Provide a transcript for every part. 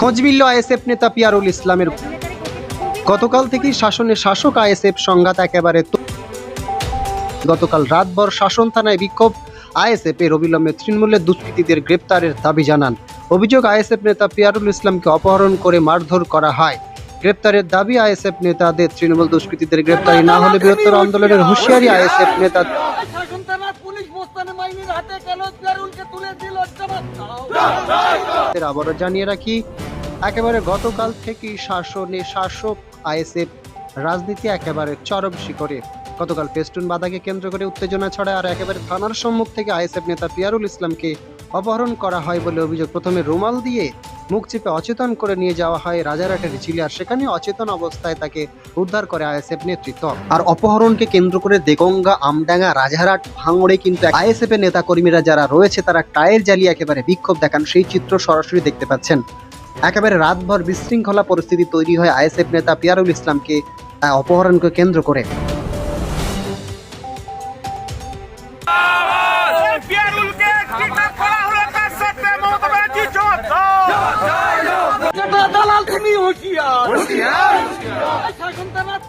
খোঁজ মিলল আইএসএফ নেতা পিয়ারুল ইসলামের গতকাল থেকেই শাসনের শাসক আইএসএফ সংঘাত একেবারে গতকাল রাতভর শাসন থানায় বিক্ষোভ। আইএসএফ এর অবিলম্বে তৃণমূলের দুষ্কৃতীদের গ্রেপ্তারের দাবি জানান। অভিযোগ, আইএসএফ নেতা পিয়ারুল ইসলামকে অপহরণ করে মারধর করা হয়। গ্রেপ্তারের দাবি, আইএসএফ নেতাদের তৃণমূল দুষ্কৃতীদের গ্রেপ্তারি না হলে বৃহত্তর আন্দোলনের হুঁশিয়ারি আইএসএফ নেতা আবারও জানিয়ে রাখি একেবারে গতকাল থেকেই শাসনে শাসক আইএসএফ রাজনীতি একেবারে চরম শিখরে। গতকাল ফেস্টুন বাধাকে কেন্দ্র করে উত্তেজনা ছড়ায় আর একেবারে থানার সম্মুখ থেকে আইএসএফ নেতা পিয়ারুল ইসলামকে অপহরণ করা হয় বলে অভিযোগ। প্রথমে রুমাল দিয়ে মুখ চেপে অচেতন করে নিয়ে যাওয়া হয় রাজারহাটের চিলে আর সেখানে অচেতন অবস্থায় তাকে উদ্ধার করে আইএসএফ নেতৃত্ব। আর অপহরণকে কেন্দ্র করে দেগঙ্গা, আমডাঙ্গা, রাজারহাট, ভাঙড়ে কিন্তু আইএসএফ এর নেতা কর্মীরা যারা রয়েছে, তারা টায়ার জ্বালিয়ে একেবারে বিক্ষোভ দেখান। সেই চিত্র সরাসরি দেখতে পাচ্ছেন। একেবারে রাতভর বিশৃঙ্খলা পরিস্থিতি তৈরি হয় আইএসএফ নেতা পিয়ারুল ইসলামকে অপহরণকে কেন্দ্র করে। দালাল তুমি হুঁশিয়ার।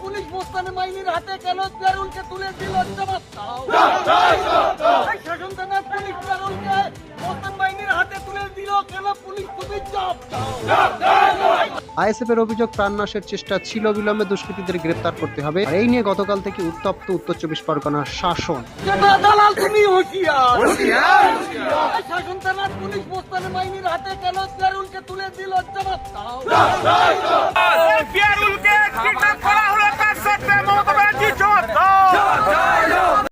পুলিশ মোস্তানে মাইনির হাতে গেল পেয়ারুলকে তুলে দিল জবাব দাও। কেন পুলিশ তুমি জবাব দাও আইএসএফ এর অভিযোগ প্রাণনাশের চেষ্টা ছিল বিলম্বে দুষ্কৃতীদের গ্রেপ্তার করতে হবে। আর এই নিয়ে গতকাল থেকে উত্তপ্ত উত্তর চব্বিশ পরগনার শাসন। পুলিশ হাতে তুলে দিল